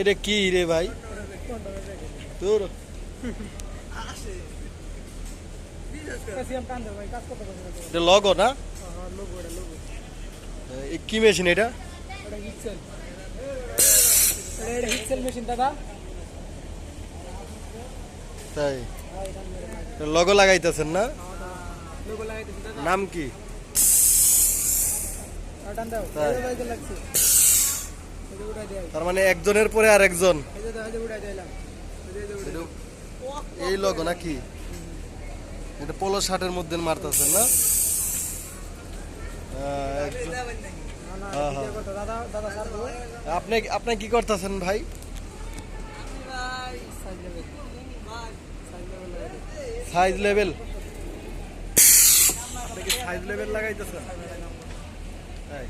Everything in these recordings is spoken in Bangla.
এটা কি রে ভাই? তোর? লগো না? কি মেশিন এটা? তাই। লগো লাগাইতেছেন না? নাম কি টান দাও তাই। এই যে বাইকে লাগছে এই যে উড়াই দেয় তার মানে একজনের পরে আর একজন এই দাও, এই লগো নাকি এটা পোলো শার্টের মধ্যে মারতেছেন না। আপনি আপনি কি করতেছেন ভাই। সাইজ লেভেল সাইজ লেভেল লাগাইতেছেন তাই।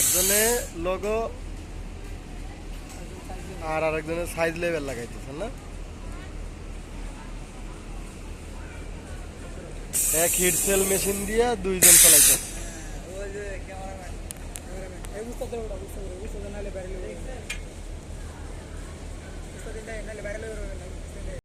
একজনে লোগো আর আরেকজনের সাইজ লেভেল লাগাইতেছেন না? এক হিট সেল মেশিন দিয়ে দুইজন চালাইতেছে। এই বুঝতে তো ওটা, বুঝতে তো, বুঝতে নাহলে বুঝতে দিন নাই, নাহলে লইবো না।